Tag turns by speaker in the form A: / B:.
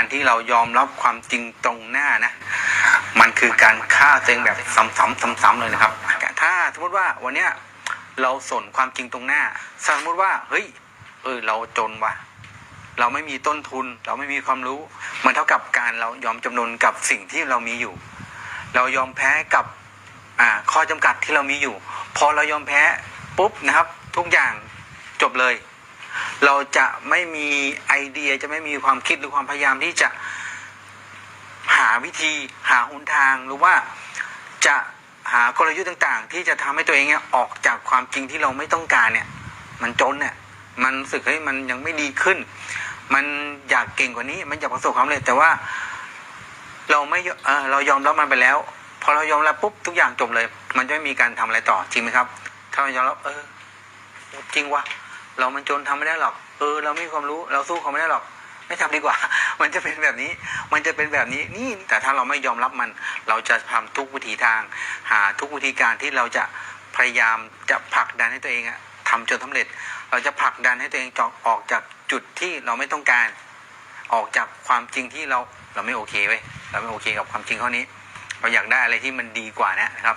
A: การที่เรายอมรับความจริงตรงหน้านะ มันคือการฆ่าตัวเองแบบซ้ำๆซ้ำๆเลยนะครับ ถ้าสมมติว่าวันเนี้ยเราสนความจริงตรงหน้า สมมติว่าเฮ้ยเออเราจนว่ะเราไม่มีต้นทุน เราไม่มีความรู้มันเท่ากับการเรายอมจำนนกับสิ่งที่เรามีอยู่ เรายอมแพ้กับอ่าข้อจำกัดที่เรามีอยู่ พอเรายอมแพ้ปุ๊บนะครับ ทุกอย่างจบเลย เราจะไม่มีไอเดียจะไม่มีความคิดหรือความพยายามที่จะหาวิธีหาหนทางหรือว่าจะหากลยุทธ์ต่าง ๆ ที่จะทำให้ตัวเองเนี่ยออกจากความจริงที่เราไม่ต้องการเนี่ย มันจนเนี่ยมันสึกเฮ้ยมันยังไม่ดีขึ้น มันอยากเก่งกว่านี้มันอยากประสบความสำเร็จแต่ว่า เราไม่เออเรายอมรับมันไปแล้วพอเรายอมรับปุ๊บทุกอย่างจบเลย มันจะไม่มีการทำอะไรต่อจริงไหมครับ ถ้าเรายอมรับเออจริงวะ เรามันจนทำไม่ได้หรอก เออ เราไม่มีความรู้ เราสู้เขาไม่ได้หรอก ไม่ทำดีกว่า มันจะเป็นแบบนี้ มันจะเป็นแบบนี้ นี่ แต่ถ้าเราไม่ยอมรับมัน เราจะทำทุกวิถีทาง หาทุกวิธีการที่เราจะพยายามจะผลักดันให้ตัวเองอะทำจนสำเร็จ เราจะผลักดันให้ตัวเองจอกออกจากจุดที่เราไม่ต้องการ ออกจากความจริงที่เราเราไม่โอเคเว้ย เราไม่โอเคกับความจริงข้อนี้ เราอยากได้อะไรที่มันดีกว่านะครับ